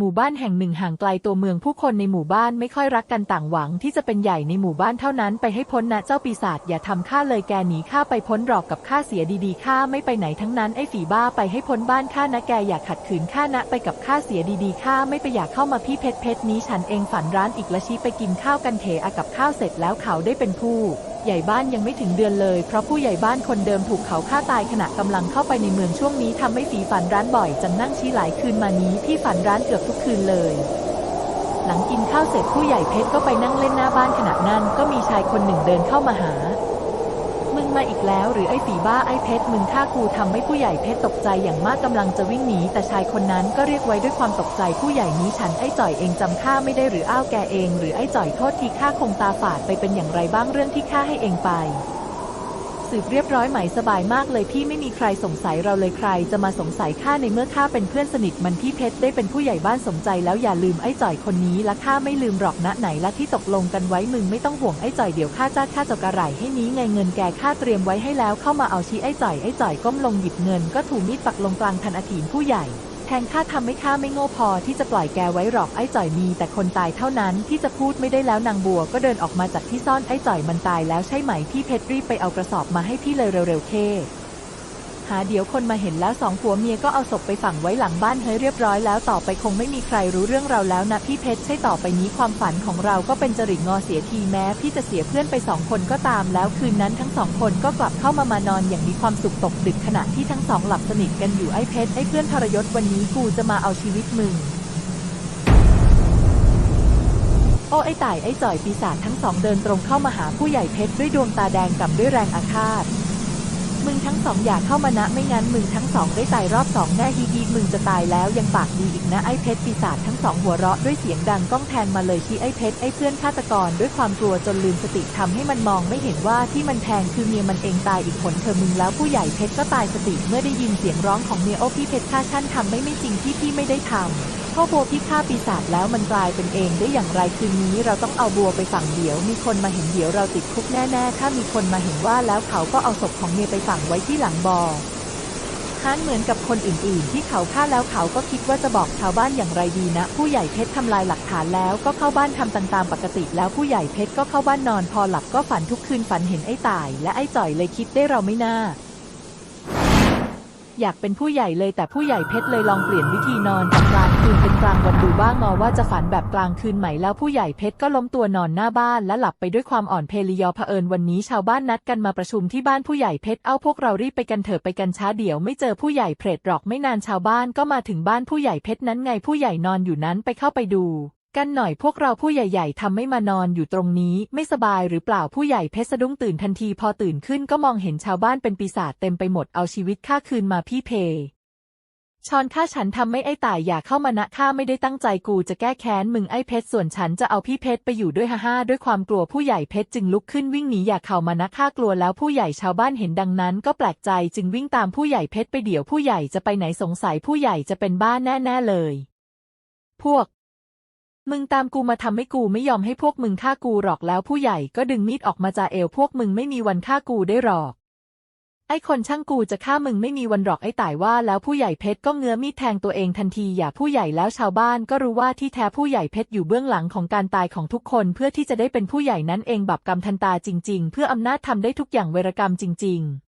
หมู่บ้านแห่งหนึ่งห่างไกลตัวเมืองผู้คนในหมู่บ้านไม่ค่อยรักกันต่างหวังที่จะเป็นใหญ่ในหมู่บ้านเท่านั้นไปให้พ้นนะเจ้าปีศาจอย่าทำข้าเลยแกหนีข้าไปพ้นหรอกกับข้าเสียดีๆข้าไม่ไปไหนทั้งนั้นไอ้ฝีบ้าไปให้พ้นบ้านข้านะแกอย่าขัดขืนข้านะไปกับข้าเสียดีๆข้าไม่ไปอยากเข้ามาพี่เพชรเพชรนี้ฉันเองฝันร้านอีกละชี้ไปกินข้าวกันเถอะกับข้าวเสร็จแล้วเขาได้เป็นผู้ ใหญ่บ้านยังไม่ถึงเดือนเลย เพราะผู้ใหญ่บ้านคนเดิมถูกเขาฆ่าตายขณะกำลังเข้าไปในเมืองช่วงนี้ทำให้ฝีฝันร้านบ่อยจังนั่งชี้หลายคืนมานี้พี่ฝันร้านเกือบทุกคืนเลย หลังกินข้าวเสร็จผู้ใหญ่เพชรก็ไปนั่งเล่นหน้าบ้านขณะนั้นก็มีชายคนหนึ่งเดินเข้ามาหา มาอีกแล้ว หรือไอ้ฝีบ้าไอ้เพชรมึงฆ่ากูทำให้ผู้ใหญ่เพชรตกใจอย่างมากกำลังจะวิ่งหนีแต่ชายคนนั้นก็เรียกไว้ด้วยความตกใจผู้ใหญ่นี้ฉันไอ้จ่อยเองจำข้าไม่ได้หรืออ้าวแกเอง หรือไอ้จ่อยโทษทีข้าคงตาฝาดไปเป็นอย่างไรบ้างเรื่องที่ข้าให้เองไป สืบเรียบร้อยไหมสบายมากเลยพี่ไม่มีใครสงสัยเราเลยใคร จะมาสงสัยข้าในเมื่อข้าเป็นเพื่อนสนิทมันพี่เพชรได้เป็นผู้ใหญ่บ้านสมใจแล้วอย่าลืมไอ้จ่อยคนนี้และข้าไม่ลืมหรอกนะไหนละที่ตกลงกันไว้มึงไม่ต้องห่วงไอ้จ่อยเดี๋ยวข้าจ้าข้าจะกระไรให้นี้ไงเงินแกข้าเตรียมไว้ให้แล้วเข้ามาเอาชี้ไอ้จ่อยไอ้จ่อยก้มลงหยิบเงินก็ถูกมีดปักลงกลางทันอาถีนผู้ใหญ่ แทงข้าทำให้ข้าไม่โง่พอที่จะปล่อยแกไว้หรอกไอ้จ่อยมี แต่คนตายเท่านั้นที่จะพูดไม่ได้แล้วนางบัว ก็เดินออกมาจากที่ซ่อนไอ้จ่อยมันตายแล้วใช่ไหมพี่เพชรรีบไปเอากระสอบมาให้พี่เลยเร็วๆเค หาเดี๋ยวคนมาเห็นแล้วสองผัวเมียก็เอาศพไปฝังไว้หลังบ้านเฮ้ยเรียบร้อยแล้วต่อไปคงไม่มีใครรู้เรื่องเราแล้วนะพี่เพชรใช่ต่อไปนี้ความฝันของเราก็เป็นจริตงอเสียทีแม้ พี่จะเสียเพื่อนไปสองคนก็ตามแล้วคืนนั้นทั้งสองคนก็กลับเข้ามามานอนอย่างมีความสุขตกดึกขณะที่ทั้งสองหลับสนิทกันอยู่ไอ้เพชรไอ้เพื่อนทรยศวันนี้กูจะมาเอาชีวิตมึงโอ้ไอ้ต่ายไอ้จ่อยปีศาจทั้งสองเดินตรงเข้ามาหาผู้ใหญ่เพชรด้วยดวงตาแดงกับด้วยแรงอาฆาต มึงทั้งสองอย่าเข้ามานะไม่งั้นมึงทั้งสองได้ตายรอบสองแน่ฮีฮีมึงจะตายแล้วยังปากดีอีกนะไอ้เพชรปีศาจทั้งสองหัวเราะด้วยเสียงดังก้องแทงมาเลยที่ไอ้เพชรไอ้เพื่อนฆาตกรด้วยความกลัวจนลืมสติทำให้มันมองไม่เห็นว่าที่มันแทงคือเมียมันเองตายอีกผลเธอมึงแล้วผู้ใหญ่เพชรก็ตายสติเมื่อได้ยินเสียงร้องของเมียโอ้พี่เพชรฆ่าท่นทำไม่ไม่จริงที่พี่ไม่ได้ทำ พ่อบัวพี่ฆ่าปีศาจแล้วมันกลายเป็นเองได้อย่างไรคืนนี้เราต้องเอาบัวไปฝังเดี๋ยว มีคนมาเห็นเดี๋ยวเราติดคุกแน่ๆ ถ้ามีคนมาเห็นว่าแล้วเขาก็เอาศพของเมียไปฝังไว้ที่หลังบอ่อฮันเหมือนกับคนอื่นๆ ที่เขาฆ่าแล้วเขาก็คิดว่าจะบอกชาวบ้านอย่างไรดีนะ ผู้ใหญ่เพชรทำลายหลักฐานแล้วก็เข้าบ้านทำตามๆปกติ แล้วผู้ใหญ่เพชรก็เข้าบ้านนอนพอหลับก็ฝันทุกคืนฝันเห็นไอ้ตาย และไอ้จ่อยเลยคิดได้เราไม่น่า อยากเป็นผู้ใหญ่เลยแต่ผู้ใหญ่เพชรเลยลองเปลี่ยนวิธีนอนจากกลางคืนเป็นกลางวันดูบ้างงอว่าจะฝันแบบกลางคืนไหมแล้วผู้ใหญ่เพชรก็ล้มตัวนอนหน้าบ้านและหลับไปด้วยความอ่อนเพลียเผอิญวันนี้ชาวบ้านนัดกันมาประชุมที่บ้านผู้ใหญ่เพชรเอาพวกเรารีบไปกันเถอะไปกันช้าเดี๋ยวไม่เจอผู้ใหญ่เพจหรอกไม่นานชาวบ้านก็มาถึงบ้านผู้ใหญ่เพชรนั้นไงผู้ใหญ่นอนอยู่นั้นไปเข้าไปดู กันหน่อยพวกเราผู้ใหญ่ๆทำไม่มานอนอยู่ตรงนี้ ไม่สบายหรือเปล่าผู้ใหญ่เพชรสะดุ้งตื่นทันทีพอตื่นขึ้นก็มองเห็นชาวบ้านเป็นปีศาจเต็มไปหมดเอาชีวิตข้าคืนมาพี่เพชอนข้าฉันทำไม่ไอ้ต่ายอย่าเข้ามานะข้าไม่ได้ตั้งใจกูจะแก้แค้นมึงไอ้เพชรส่วนฉันจะเอาพี่เพชรไปอยู่ด้วยฮ่าฮ่าด้วยความกลัวผู้ใหญ่เพชรจึงลุกขึ้นวิ่งหนีอย่าเข้ามานะข้ากลัวแล้วผู้ใหญ่ชาวบ้านเห็นดังนั้น ก็แปลกใจจึงวิ่งตามผู้ใหญ่เพชรไปเดี๋ยวผู้ใหญ่จะไปไหนสงสัยผู้ใหญ่จะเป็นบ้านแน่ๆเลย พวก มึงตามกูมาทำให้กูไม่ยอมให้พวกมึงฆ่ากูหรอกแล้วผู้ใหญ่ก็ดึงมีดออกมาจากเอวพวกมึงไม่มีวันฆ่ากูได้หรอกไอ้คนช่างกูจะฆ่ามึงไม่มีวันหรอกไอ้ต่ายว่าแล้วผู้ใหญ่เพชรก็เงื้อมีดแทงตัวเองทันทีอย่าผู้ใหญ่แล้วชาวบ้านก็รู้ว่าที่แท้ผู้ใหญ่เพชรอยู่เบื้องหลังของการตายของทุกคนเพื่อที่จะได้เป็นผู้ใหญ่นั้นเองบับกรรมทันตาจริง ๆ เพื่ออำนาจทำได้ทุกอย่างเวรกรรมจริง ๆ